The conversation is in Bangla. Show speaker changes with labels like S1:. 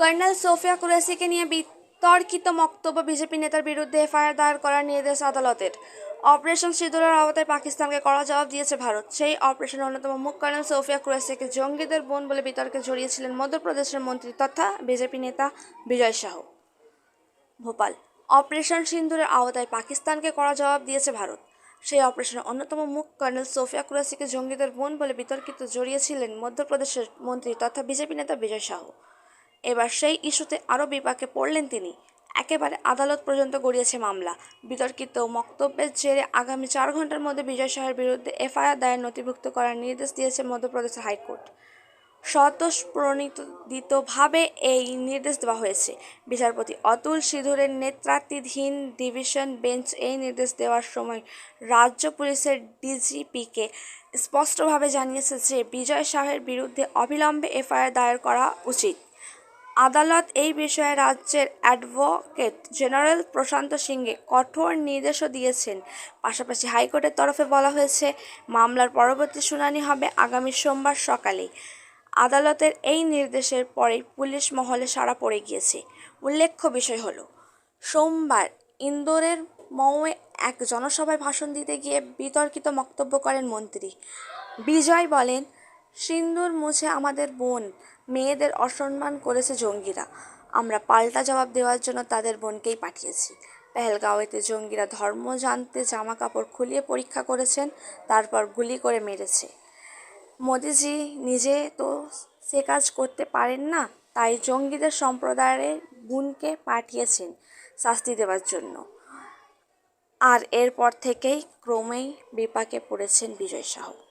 S1: কর্নেল সোফিয়া কুরেশিকে নিয়ে বিতর্কিত বক্তব্য বিজেপি নেতার বিরুদ্ধে এফআইআর দায়ের করার নির্দেশ আদালতের। অপারেশন সিঁদুরের আওতায় পাকিস্তানকে কড়া জবাব দিয়েছে ভারত। সেই অপারেশনের অন্যতম মুখ কর্নেল সোফিয়া কুরেশিকে জঙ্গিদের বোন বলে বিতর্কে জড়িয়েছিলেন মধ্যপ্রদেশের মন্ত্রী তথা বিজেপি নেতা বিজয় শাহ ভোপাল, অপারেশন সিন্দুরের আওতায় পাকিস্তানকে কড়া জবাব দিয়েছে ভারত। সেই অপারেশনের অন্যতম মুখ কর্নেল সোফিয়া কুরাসিকে জঙ্গিদের বোন বলে বিতর্কিত জড়িয়েছিলেন মধ্যপ্রদেশের মন্ত্রী তথা বিজেপি নেতা বিজয় শাহ এবার সেই ইস্যুতে আরও বিপাকে পড়লেন তিনি। একেবারে আদালত পর্যন্ত গড়িয়েছে মামলা। বিতর্কিত মক্তব্যের জেরে আগামী চার ঘণ্টার মধ্যে বিজয় শাহের বিরুদ্ধে এফআইআর দায়ের নথিভুক্ত করার নির্দেশ দিয়েছে মধ্যপ্রদেশের হাইকোর্ট। স্বতঃপ্রণোদিতভাবে এই নির্দেশ দেওয়া হয়েছে। বিচারপতি অতুল সিধুরের নেতৃত্বাধীন ডিভিশন বেঞ্চ এই নির্দেশ দেওয়ার সময় রাজ্য পুলিশের ডিজিপিকে স্পষ্টভাবে জানিয়েছে যে, বিজয় শাহের বিরুদ্ধে অবিলম্বে এফআইআর দায়ের করা উচিত। আদালত এই বিষয়ে রাজ্যের অ্যাডভোকেট জেনারেল প্রশান্ত সিংকে কঠোর নির্দেশও দিয়েছেন। পাশাপাশি হাইকোর্টের তরফে বলা হয়েছে, মামলার পরবর্তী শুনানি হবে আগামী সোমবার সকালে। আদালতের এই নির্দেশের পরেই পুলিশ মহলে সাড়া পড়ে গিয়েছে। উল্লেখ্য বিষয় হলো, সোমবার ইন্দোরের মৌয়ে এক জনসভায় ভাষণ দিতে গিয়ে বিতর্কিত বক্তব্য করেন মন্ত্রী। বিজয় বলেন সিন্দুর মুছে আমাদের বোন, মেয়েদের অসম্মান করেছে জঙ্গিরা। আমরা পাল্টা জবাব দেওয়ার জন্য তাদের বোনকেই পাঠিয়েছি। পেহেলগাঁওয়েতে জঙ্গিরা ধর্ম জানতে জামা কাপড় খুলিয়ে পরীক্ষা করেছেন, তারপর গুলি করে মেরেছে। মোদিজি নিজে তো সে কাজ করতে পারেন না, তাই জঙ্গিদের সম্প্রদায়ের বোনকে পাঠিয়েছেন শাস্তি দেওয়ার জন্য। আর এরপর থেকেই ক্রমেই বিপাকে পড়েছেন বিজয় সাহু।